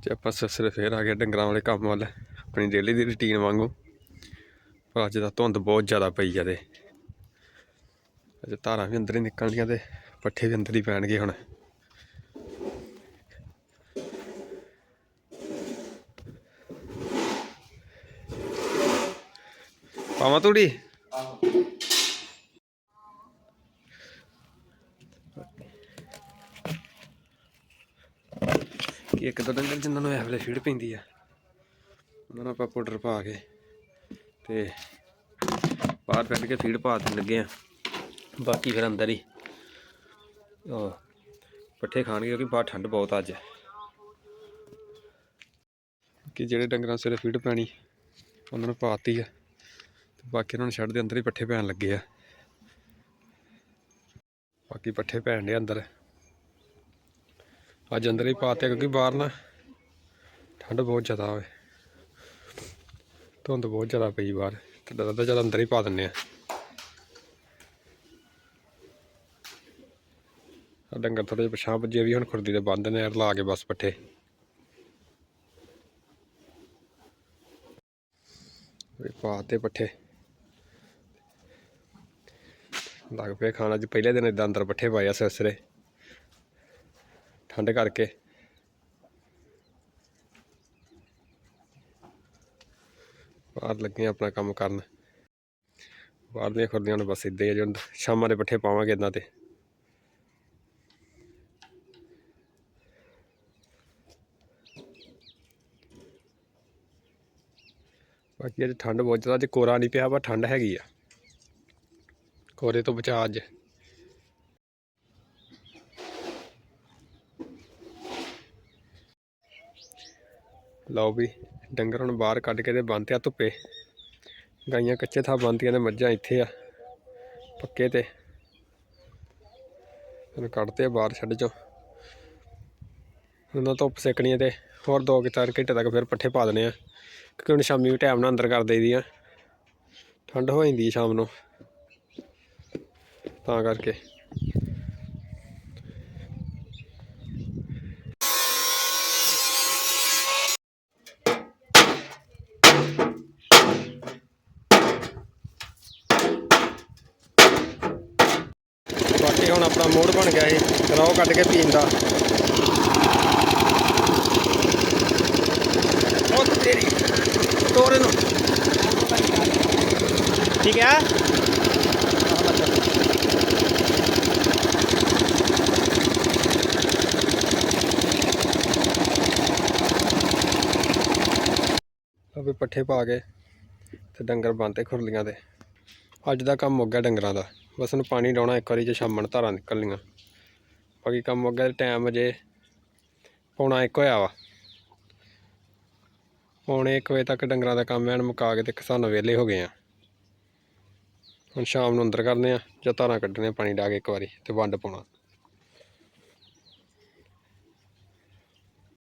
ਅੱਜ ਆਪਾਂ ਸਵੇਰੇ ਫੇਰ ਆ ਗਏ ਡੰਗਰਾਂ ਵਾਲੇ ਕੰਮ ਵੱਲ, ਆਪਣੀ ਡੇਲੀ ਦੀ ਰੁਟੀਨ ਵਾਂਗੂ। ਪਰ ਅੱਜ ਦਾ ਧੁੰਦ ਬਹੁਤ ਜ਼ਿਆਦਾ ਪਈ ਆ ਤੇ। ਅੱਜ ਧਾਰਾਂ ਵੀ ਅੰਦਰ ਹੀ ਨਿਕਲਣੀਆਂ ਤੇ ਪੱਠੇ ਵੀ ਅੰਦਰ ਹੀ ਪੈਣਗੇ ਹੁਣ। ਪਾਵਾਂ ਤੂੜੀ? ਕਿ ਇੱਕ ਦੋ ਡੰਗਰ ਜਿਨ੍ਹਾਂ ਨੂੰ ਇਹ ਵੇਲੇ ਫੀਡ ਪੈਂਦੀ ਆ। ਉਹਨਾਂ ਨੂੰ ਆਪਾਂ ਪਾਊਡਰ ਪਾ ਕੇ ਤੇ ਬਾਹਰ ਕੱਢ ਕੇ ਫੀਡ ਪਾ ਦੇਣ ਲੱਗੇ ਆ। ਬਾਕੀ ਫਿਰ ਅੰਦਰ ਹੀ। ਉਹ ਪੱਠੇ ਖਾਣਗੇ ਕਿਉਂਕਿ ਬਾਹਰ ਠੰਡ ਬਹੁਤ ਅੱਜ। ਹੈ ਕਿ ਜਿਹੜੇ ਡੰਗਰਾਂ ਸਿਰੇ ਫੀਡ ਪੈਣੀ, ਉਹਨਾਂ ਨੂੰ ਪਾਤੀ ਆ। ਤੇ ਬਾਕੀ ਉਹਨਾਂ ਨੂੰ ਛੱਡ ਦੇ, ਅੰਦਰ ਹੀ ਪੱਠੇ ਪੈਣ ਲੱਗੇ ਆ। ਬਾਕੀ ਪੱਠੇ ਪੈਣ ਦੇ ਅੰਦਰ। ਅੱਜ ਅੰਦਰ ਹੀ ਪਾਤੇ ਕਿਉਂਕਿ ਬਾਹਰ ਨਾ। ਠੰਡ ਬਹੁਤ ਜ਼ਿਆਦਾ ਹੋਵੇ ਧੁੰਦ ਬਹੁਤ ਜ਼ਿਆਦਾ ਪਈ ਬਾਹਰ। ਤੇ ਡਰਦਾ ਚੱਲ ਅੰਦਰ ਹੀ ਪਾ ਦਿੰਨੇ ਆ। ਡੰਗਰ ਥੋੜੇ ਜਿਹਾ ਪਛਾਂ ਵੱਜੇ ਵੀ ਹੁਣ ਖੁਰਦੀ ਦੇ ਬੰਦ ਨੇ ਲਾ ਕੇ ਬਸ ਪੱਠੇ। ਵੀ ਪਾਤੇ ਪੱਠੇ। ਲੱਗ ਪਏ ਖਾਣਾ, ਅੱਜ ਪਹਿਲੇ ਦਿਨ ਇਦਾਂ ਅੰਦਰ ਪੱਠੇ ਪਾਇਆ ਆ ਸਸਰੇ ਠੰਡ ਕਰਕੇ। ਬਾਹਰ ਲੱਗੇ ਆਪਣਾ ਕੰਮ ਕਰਨ। ਬਾਹਰ ਦੀਆਂ ਖੁਰਦੀਆਂ ਨੂੰ ਬਸ ਇਦਾਂ ਹੀ ਆ ਜਦੋਂ ਸ਼ਾਮਾਂ ਦੇ ਪੱਠੇ ਪਾਵਾਂਗੇ ਇਦਾਂ ਤੇ। ਬਾਕੀ ਅੱਜ ਠੰਡ ਬਹੁਤ ਜ਼ਿਆਦਾ, ਅੱਜ ਕੋਰਾ ਨਹੀਂ ਪਿਆ ਪਰ ਠੰਡ ਹੈਗੀ ਆ। ਕੋਰੇ ਤੋਂ ਬਚਾ ਅੱਜ। ਲਓ ਵੀ, ਡੰਗਰ ਹੁਣ ਬਾਹਰ ਕੱਢ ਕੇ ਤੇ ਬੰਨ੍ਹਤੇ ਆ ਧੁੱਪੇ। ਗਾਈਆਂ ਕੱਚੇ ਥਾਂ ਬੰਨ੍ਹਤੀਆਂ ਤੇ ਮੱਝਾਂ ਇੱਥੇ ਆ, ਪੱਕੇ ਤੇ। ਹੁਣ ਕੱਢਤੇ ਆ ਬਾਹਰ ਛੱਡ ਚੋ। ਉਹਨਾਂ ਧੁੱਪ ਸੇਕਣੀ ਆ ਤੇ ਹੋਰ ਦੋ ਕਿ ਚਾਰ ਘੰਟੇ ਤੱਕ ਫਿਰ ਪੱਠੇ ਪਾ ਦੇਣੇ ਆ। ਕਿਉਂਕਿ ਹੁਣ ਸ਼ਾਮੀ ਵੀ ਟਾਈਮ ਨਾਲ ਅੰਦਰ ਕਰ ਦੇਈਦੀ ਆ। ਠੰਡ ਹੋ ਜਾਂਦੀ ਸ਼ਾਮ ਨੂੰ। ਤਾਂ ਕਰਕੇ। ਬਾਕੀ ਹੁਣ ਆਪਣਾ ਮੋੜ ਬਣ ਗਿਆ ਇਹ। ਰੋ ਕੱਢ ਕੇ ਪੀਣ ਦਾ। ਉਹ ਤੇਰੀ। ਤੋਰੇ ਨੂੰ ਠੀਕ ਹੈ ਅਬੇ ਪੱਠੇ ਪਾ ਕੇ ਤੇ ਡੰਗਰ ਬੰਨਤੇ ਖੁਰਲੀਆਂ ਦੇ ਅੱਜ ਦਾ ਕੰਮ ਮੁੱਕ ਗਿਆ ਡੰਗਰਾਂ ਦਾ। ਬਸ ਉਹਨੂੰ ਪਾਣੀ ਡਾਉਣਾ, ਇੱਕ ਵਾਰੀ ਜੇ ਸ਼ਾਮਣ ਧਾਰਾਂ ਨਿਕਲਣੀਆਂ। ਬਾਕੀ ਕੰਮ ਅੱਗੇ ਗਿਆ ਟਾਈਮ ਅਜੇ ਪੌਣਾ ਇੱਕ ਹੋਇਆ ਵਾ। ਪੌਣੇ 1 ਵਜੇ ਤੱਕ ਡੰਗਰਾਂ ਦਾ ਕੰਮ ਐਨ ਮੁਕਾ ਕੇ ਤੇ ਕਿਸਾਨ ਵਿਹਲੇ ਹੋ ਗਏ ਆ। ਹੁਣ ਸ਼ਾਮ ਨੂੰ ਅੰਦਰ ਕਰਨੇ ਆ, ਜਾਂ ਧਾਰਾਂ ਕੱਢਣੇ ਪਾਣੀ ਡਾ ਕੇ ਇੱਕ ਵਾਰੀ ਤੇ ਵੰਡ ਪਾਉਣਾ।